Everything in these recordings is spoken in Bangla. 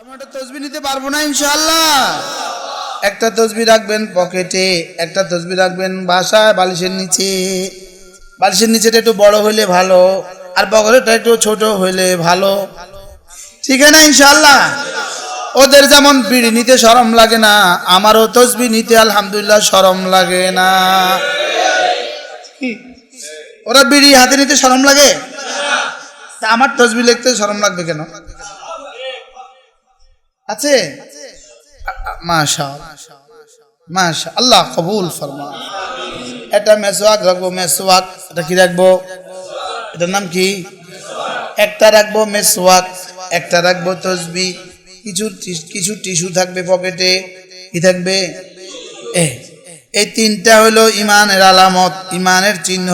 আমি তসবি নিতে পারব না, ইনশাআল্লাহ। একটা তসবি রাখবেন পকেটে, একটা তসবি রাখবেন বাসায়, বালিশের নিচে। বালিশের নিচেটা একটু বড় হলে ভালো, আর পকেটটা একটু ছোট হইলে ভালো। ঠিক না, ইনশাআল্লাহ? ওদের যেমন বিড়ি নিতে সরম লাগে না, আমারও তসবি নিতে আলহামদুলিল্লাহ সরম লাগে না। ওরা বিড়ি হাতে নিতে সরম লাগে? আমার তসবি লিখতে সরম লাগবে কেন? আছে? আল্লাহ কবুল ফরমা এটা মেসওয়াক রাখব, মেসওয়াক। এটা কি রাখব? এটার নাম কি? একটা রাখব, মেসওয়াক। একটা রাখব, তসবি। কিছু কিছু টিস্যু থাকবে পকেটে। কি থাকবে? এ, এই তিনটা হলো ইমানের আলামত, ইমানের চিহ্ন।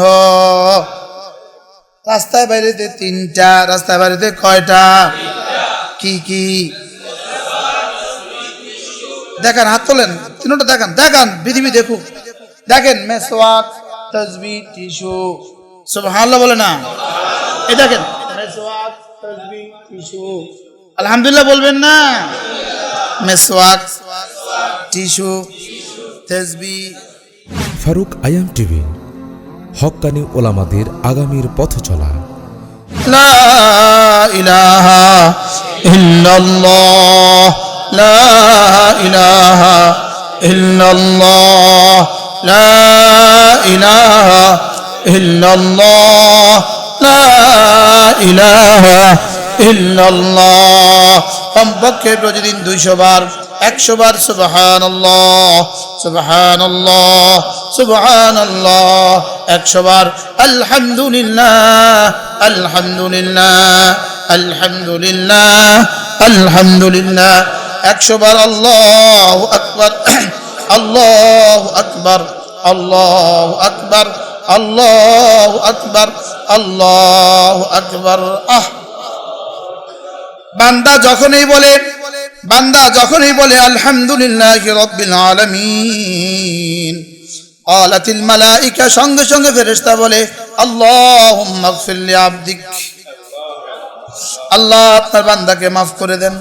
রাস্তায় বাইরেতে তিনটা, রাস্তায় বাইরেতে কয়টা? কি কি? দেখেন হাত তোলেন চিহ্নটা দেখান দেখান পৃথিবী দেখুক। দেখেন মেসোয়াক তসবি টিসু সব হাল্লা বলে না। এই দেখেন আলহামদুলিল্লাহ বলবেন না। মেসোয়াক টিসু তেজবি ফারুক আয়াম টিভি হক্কানি ওলামাদের আগামীর পথ চলা। লা ইলাহা ইল্লাল্লাহ। لا إله إلا الله لا إله إلا الله لا إله إلا الله কমপক্ষে প্রতিদিন দুইশো বার একশো বার সুবহান সুবহান সুবহান একশো বার আলহামদুলিল্লাহ আলহামদুলিল্লাহ আলহামদুলিল্লাহ আলহামদুলিল্লাহ একশোবার আল্লাহ আকবর আল্লাহ আকবর আল্লাহ আকবর আল্লাহ আকবর আল্লাহ আকবর। আহ! বান্দা যখনই বলে, বান্দা যখনই বলে, আলহামদুলিল্লাহ রব্বিল আলামিন আলাতিল মালাইকা সঙ্গে সঙ্গে ফেরেশতা বলে, আল্লাহুম্মা ফিল্লি আবদিক। আল্লাহ আপনার বান্দাকে মাফ করে দেন।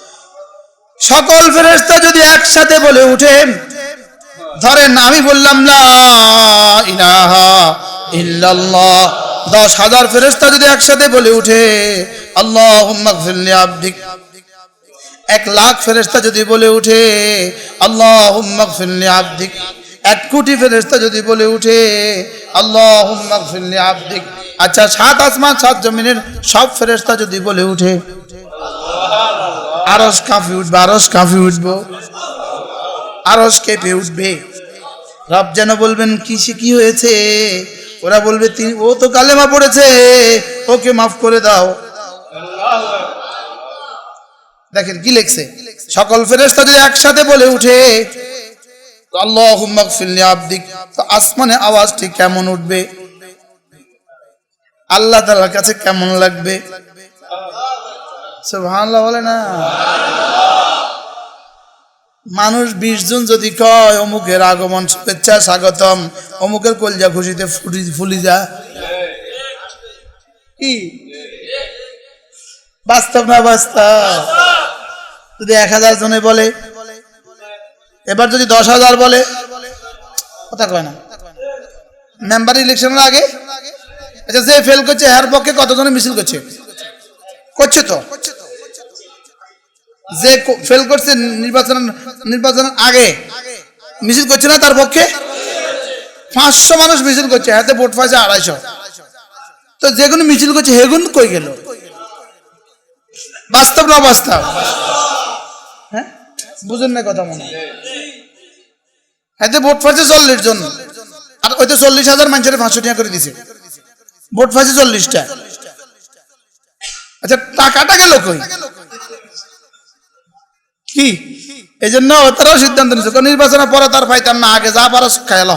সকল ফেরেশতা যদি একসাথে বলে উঠেন ধরেন আমি বললাম দশ হাজার ফেরেস্তা যদি একসাথে বলে উঠে লিআবদিক এক লাখ ফেরেস্তা যদি বলে উঠে, আল্লাহুম্মা গফির লিআবদিক এক কোটি ফেরেস্তা যদি বলে উঠে, আল্লাহুম্মা গফির লিআবদিক আচ্ছা সাত আসমান, সাত জমিনের সব ফেরেশতা যদি বলে উঠে আরস কাঁপি উঠবে, আরস কাঁপি উঠবো। আরস কেঁপে উঠবে। রব যেন বলবেন, কিসে কি হয়েছে? ওরা বলবে, তিনি, ও তো কালেমা পড়েছে, ওকে মাফ করে দাও। দেখেন কি লেখছে? সকল ফেরেশতা যদি একসাথে বলে উঠে আসমানে আওয়াজটি কেমন উঠবে? আল্লাহ তাআলার কাছে কেমন লাগবে? সুবহানাল্লাহ বলে না? মানুষ বিশ জন যদি কয়, অমুকের আগমন শুভেচ্ছা, স্বাগতম, অমুকের কলজা খুশিতে ফুলি ফুলি যা। কি? বাস্তব না বাস্তব? যদি এক হাজার জনে বলে, এবার যদি দশ হাজার বলে, কথা কয় না। মেম্বার ইলেকশনের আগে? আচ্ছা যে ফেল করছে, এর পক্ষে কতজনে মিছিল করছে? করছে তো? যে ফেল করছে নির্বাচন নির্বাচনের আগে, মিছিল করছে না তার পক্ষে? পাঁচশো মানুষ মিছিল করছে, হাতে ভোট পাইছে আড়াইশো। তো যেগুলো মিছিল করছে, হেগুন কই গেল? বাস্তব না বাস্তব হ্যাঁ? বুঝেন না কথা মনে। এতে ভোট পাচ্ছে চল্লিশ জন। আর ওই তো চল্লিশ হাজার মানুষের পাঁচশো টাকা করে দিছে। ভোট পাচ্ছে চল্লিশটা। আচ্ছা টাকাটা গেল কই? কি? এই জন্য তারাও সিদ্ধান্ত নিচ্ছে নির্বাচনের পরে তার পাইতাম না, আগে যা পারো খাইল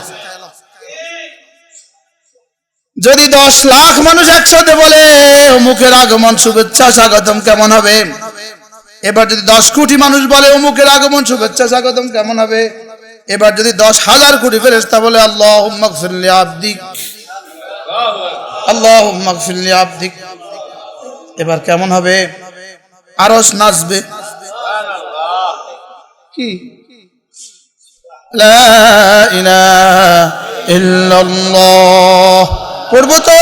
যদি দশ লাখ মানুষ একসাথে বলে, অমুকের আগমন, শুভেচ্ছা, স্বাগতম, কেমন হবে? এবার যদি দশ কোটি মানুষ বলে, অমুকের আগমন, শুভেচ্ছা, স্বাগতম, কেমন হবে? এবার যদি দশ হাজার কোটি ফেরেস্তা বলে আল্লাহ আব্দিক। আল্লাহ আব্দিক। এবার কেমন হবে? আরস নাচবে। কি? পড়ব তো?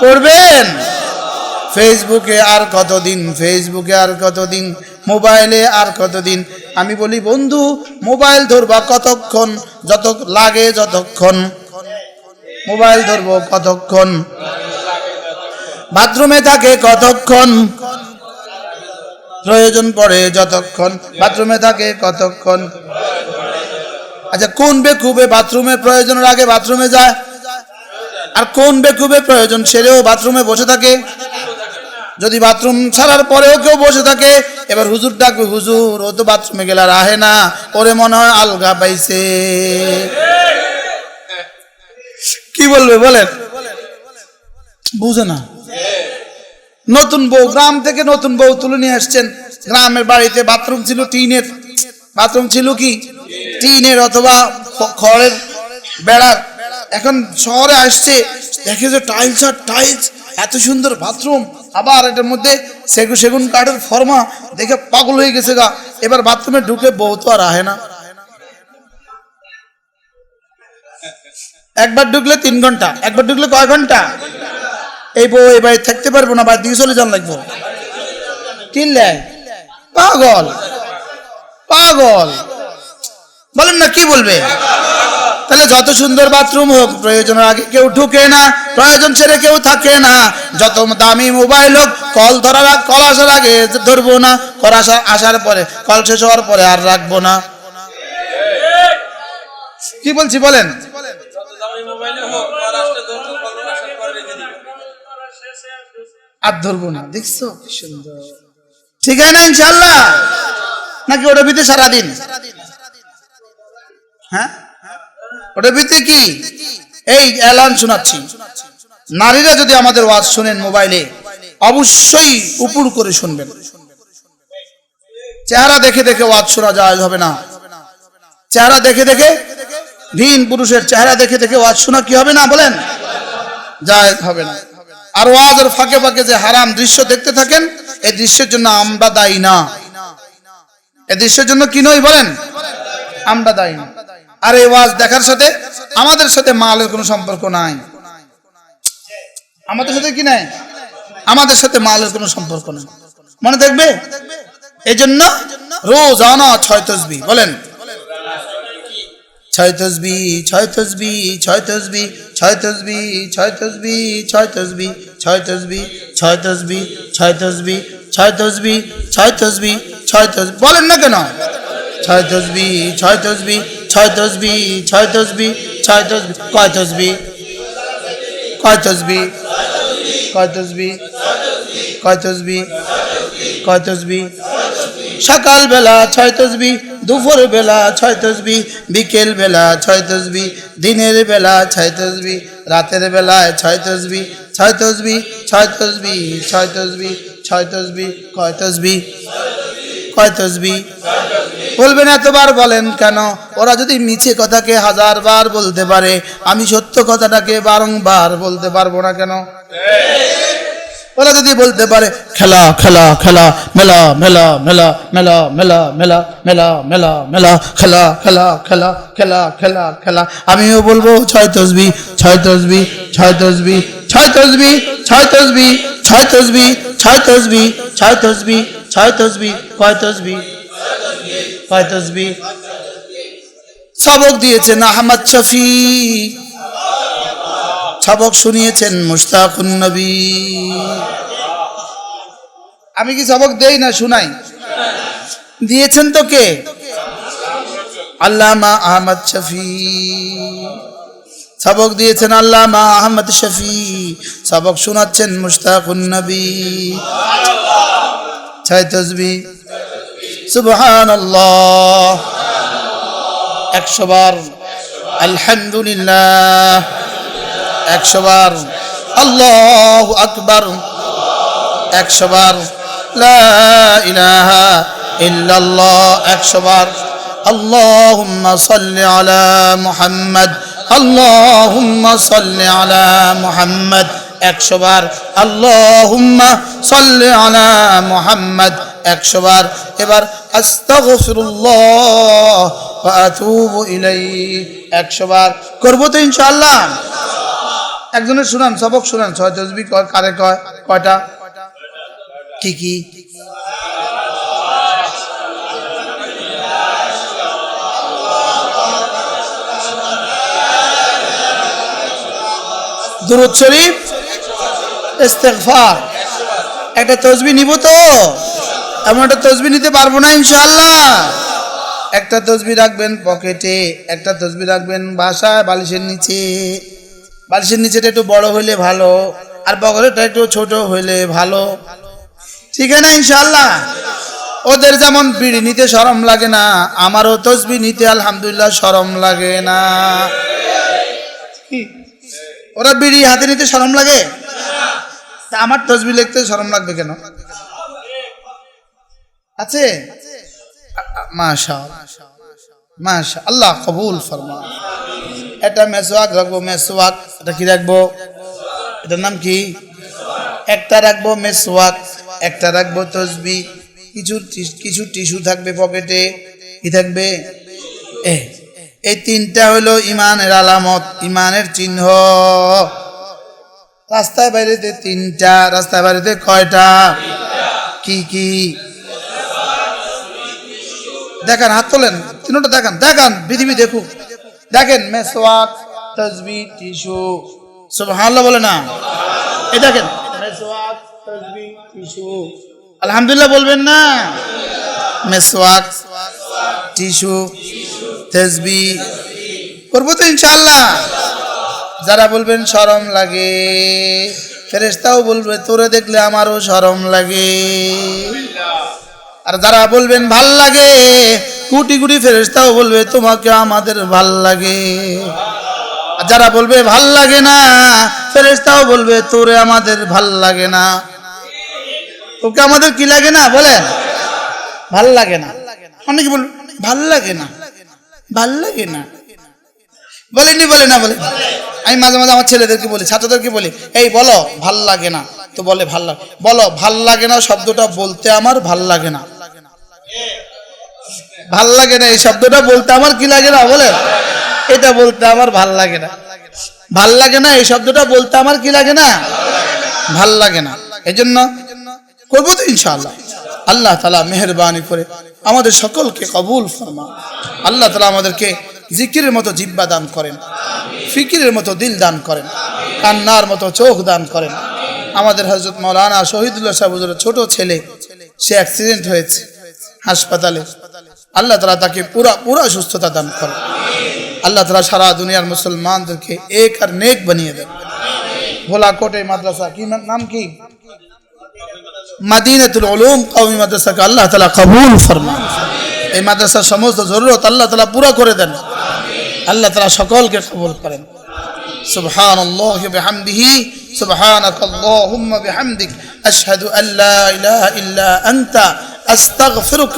পড়বেন? ফেসবুকে আর কতদিন? ফেসবুকে আর কতদিন? মোবাইলে আর কতদিন? আমি বলি, বন্ধু, মোবাইল ধরবা কতক্ষণ? যত লাগে যতক্ষণ। মোবাইল ধরবো কতক্ষণ? বাথরুমে থাকে কতক্ষণ? প্রয়োজন পড়ে যতক্ষণ, বাথরুমে থাকে কতক্ষণ। আচ্ছা কোন বেকুবে বাথরুমের প্রয়োজনের আগে বাথরুমে যায়? আর কোন বেকুবে প্রয়োজন সেরেও বাথরুমে বসে থাকে? যদি বাথরুম ছাড়ার পরেও কেউ বসে থাকে, এবার হুজুর ডাকবে, হুজুর, ও তো বাথরুমে গেলে আর আহে না। ওরে মনে হয় আলগা পাইছে। কি বলবে, বলেন? বুঝে না। নতুন বউ, গ্রাম থেকে নতুন বউ তুলে নিয়ে আসছেন। গ্রামের বাড়িতে বাথরুম ছিল টিনের। বাথরুম ছিল কি? টিনের অথবা খড়ের বেড়ার। এখন শহরে আসছে, দেখে যে টাইলস আর টাইলস এত সুন্দর বাথরুম আবার এটার মধ্যে সেগুন সেগুন কাঠের ফর্মা, দেখে পাগল হয়ে গেছে গা। এবার বাথরুমে ঢুকে বউ তো আর আহে না। একবার ঢুকলে তিন ঘণ্টা, একবার ঢুকলে কয় ঘণ্টা? এই বউ এই বাড়ি থাকতে পারব না বাড়ি দিয়ে চলে যান লাগবো। কিনলে পাগল পাগল। বলেন না, কি বলবে? তাহলে যত সুন্দর বাথরুম হোক প্রয়োজনের আগে কেউ ঢুকে না, প্রয়োজন ছেড়ে কেউ থাকে না। যত দামি মোবাইল হোক, কল ধরার কল আসার আগে ধরবো না, কল আসা আসার পরে, কল শেষ হওয়ার পরে আর রাখব না। কি বলছি, বলেন? আর ধরবো না। দেখছ? কি সুন্দর। ঠিক আছে না ইনশাল্লাহ নাকি ওটা ভিতরে সারাদিন? হ্যাঁ? ওটা ভিতরে কি? এই এলান শোনাচ্ছি। নারীরা যদি আমাদের ওয়াজ শোনেন মোবাইলে, অবশ্যই উপর করে শুনবেন। চেহারা দেখে দেখে ওয়াজ শোনা যায়, হবে না। চেহারা দেখে দেখে ভিন পুরুষের চেহারা দেখে দেখে ওয়াজ শোনা কি হবে না বলেন? যায়, হবে না। আর ওয়াজের ফাঁকে ফাঁকে যে হারাম দৃশ্য দেখতে থাকেন এই দৃশ্যের জন্য আমরা দায়ী না। এই দৃশ্যের জন্য কি নই বলেন? আমরা দায়ী না। আর এই ওয়াজ দেখার সাথে আমাদের সাথে মালের কোনো সম্পর্ক নাই। আমাদের সাথে কি নাই? আমাদের সাথে মালের কোনো সম্পর্ক নেই। মনে দেখবে এই জন্য রোজ আনা ছয় তসবি, বলেন। ছয় তসবি ছয় তসবি ছয় তসবি ছয় তসবি ছয় তসবি ছয় তসবি ছয় তসবি ছয় তসবি ছয় তসবি ছয় তসবি ছয় তসবি ছয় তসবি বলেন না কেন ছয় তসবি ছয় তসবি ছয় তসবি ছয় তসবি ছয় তসবি কয় তসবি কয় তসবি কয় তসবি কয় তসবি কয় তসবি সকাল বেলা ছয় তসবি দুপুর বেলা ছয় তসবি বিকেল বেলা ছয় তসবি, দিনের বেলা ছয় তসবি, রাতের বেলায় ছয় তসবি ছয় তসবি ছয় তসবি ছয় তসবি ছয় তসবি, কয় তসবি কয় তসবি। বলবেন এতবার বলেন কেন? ওরা যদি মিছে কথাকে হাজার বার বলতে পারে, আমি সত্য কথাটাকে বারংবার বলতে পারব না কেন? ওরা যদি বলতে পারে, খেলা খেলা খেলা, মেলা মেলা মেলা মেলা মেলা মেলা মেলা মেলা মেলা, খেলা খেলা খেলা খেলা খেলা খেলা। আমিও বলব, ছয় তসবি ছয় তসবি ছয় তসবি ছয় তসবি ছয় তসবি ছয় তসবি ছয় তসবি ছয় তসবি ছয় তসবি, কয় তসবি কয় তসবি? সবক দিয়েছেন আহমদ শফি। সবক শুনিয়েছেন মুশতাকুন নবী। আমি কি সবক দেই না শুনাই? দিয়েছেন তো কে? আল্লামা আহমদ শফি। সবক দিয়েছেন আল্লামা আহমদ শফি। সবক শোনাচ্ছেন মুশতাকুন নবী। ছয় তসবি। সুবহানাল্লাহ। একশো বার। আলহামদুলিল্লাহ। একশোবার আল্লাহ আকবর। একশো বার একশো বার আল্লাহ আলা মুহাম্মদ। আল্লাহ আলা মুহাম্মদ। একশো বার আল্লাহ আলা মুহাম্মদ। একশো বার, এবার আস্তাগফিরুল্লাহ ওয়া আতুবু ইলাইহি। একশো বার, করব তো ইনশাআল্লাহ? একজনের শুনান, সবক শুনান, ছয় তসবি কয়, কারে কয়, কয়টা? কি কি? দুরুদ শরীফ, ইস্তেগফার। একটা তসবি নিব তো? এমন একটা তসবি নিতে পারব না, ইনশাআল্লাহ। একটা তসবি রাখবেন পকেটে, একটা তসবি রাখবেন বাসায়, বালিশের নিচে। বালিশের নিচেটা একটু বড় হইলে ভালো, আর পকেটটা একটু ছোট হইলে ভালো। ঠিক আছে না ইনশাআল্লাহ? ওদের যেমন বিড়ি নিতে সরম লাগে না, আমারও তসবি নিতে আলহামদুলিল্লাহ সরম লাগে না। ওরা বিড়ি হাতে নিতে সরম লাগে? তা আমার তসবি লিখতে সরম লাগবে কেন? আছে? মাশা মাশা আল্লাহ কবুল ফরমা এটা মেসওয়াক রাখব মেসওয়াক এটা কি রাখব? এটার নাম কি? একটা রাখব মেসওয়াক একটা রাখব তসবি। কিছু কিছু টিস্যু থাকবে পকেটে। কি থাকবে? এই তিনটা হলো ইমানের আলামত, ইমানের চিহ্ন। রাস্তায় বাইরেতে তিনটা রাস্তায় বাইরেতে কয়টা? কি কি? দেখান, হাত তোলেন তিনটা দেখান দেখান, পৃথিবী দেখুক। দেখেন, মেসওয়াক তসবি টিস্যু, সুবহানাল্লাহ বলে না? এই দেখেন, মেসওয়াক তসবি টিস্যু। আলহামদুলিল্লাহ বলবেন না? মেসওয়াক, টিস্যু তসবি করব তো ইনশাআল্লাহ। যারা বলবেন শরম লাগে, ফেরেশতাও বলবে, তোরে দেখলে আমারও শরম লাগে। আর যারা বলবেন ভালো লাগে কুটি কুটি ফেরেশতাও বলবে, তোমাকে আমাদের ভালো লাগে। যারা বলবে, ভালো লাগে না, ফেরেশতাও বলবে, তোরে আমাদের ভালো লাগে না। তোকে আমাদের কি লাগে না, বলেন। ভালো লাগে না। অনেকে বল ভালো লাগে না। ভালো লাগে না। বলেনি বলে না, বলে। আমি মাঝে মাঝে আমার ছেলেদেরকে বলি, ছাত্রদেরকে বলি, এই বলো, ভালো লাগে না? তো বলে, ভালো লাগে বলো, ভালো লাগে না শব্দটা বলতে আমার ভালো লাগে না। ভালো লাগে না, এই শব্দটা বলতে আমার কি লাগে না বলে এটা বলতে আমার ভালো লাগে না। ভালো লাগে না, এই শব্দটা বলতে আমার কি লাগে না? ভালো লাগে না। এই জন্য করব তো ইনশাআল্লাহ। আল্লাহ তালা মেহরবানি করে আমাদের সকলকে কবুল ফরমা আল্লাহ তালা আমাদেরকে জিকিরের মতো জিব্বা দান করেন, ফিকিরের মতো দিল দান করেন, কান্নার মতো চোখ দান করেন। আমাদের হজরত মৌলানা শহীদুল্লাহ সাহেবের ছোট ছেলে, সে অ্যাক্সিডেন্ট হয়েছে হাসপাতালে। আল্লাহ তালা তাকে পুরা পুরা সুস্থতা দান করেন আল্লাহ তালা সারা দুনিয়ার মুসলমানদেরকে এক আর নেক বানিয়ে দেন ভোলা কোটে মাদ্রাসা কি না- নাম কি মাদিনাতুল উলুম কওমি মাদ্রাসাকে আল্লাহ তালা কবুল ফরমান এই মাদ্রাসার সমস্ত জরুরত আল্লাহ তালা পুরা করে দেন আল্লাহ তালা সকলকে কবুল করেন سبحان الله بحمده سبحانك اللهم بحمدك أشهد أن لا إله إلا أنت أستغفرك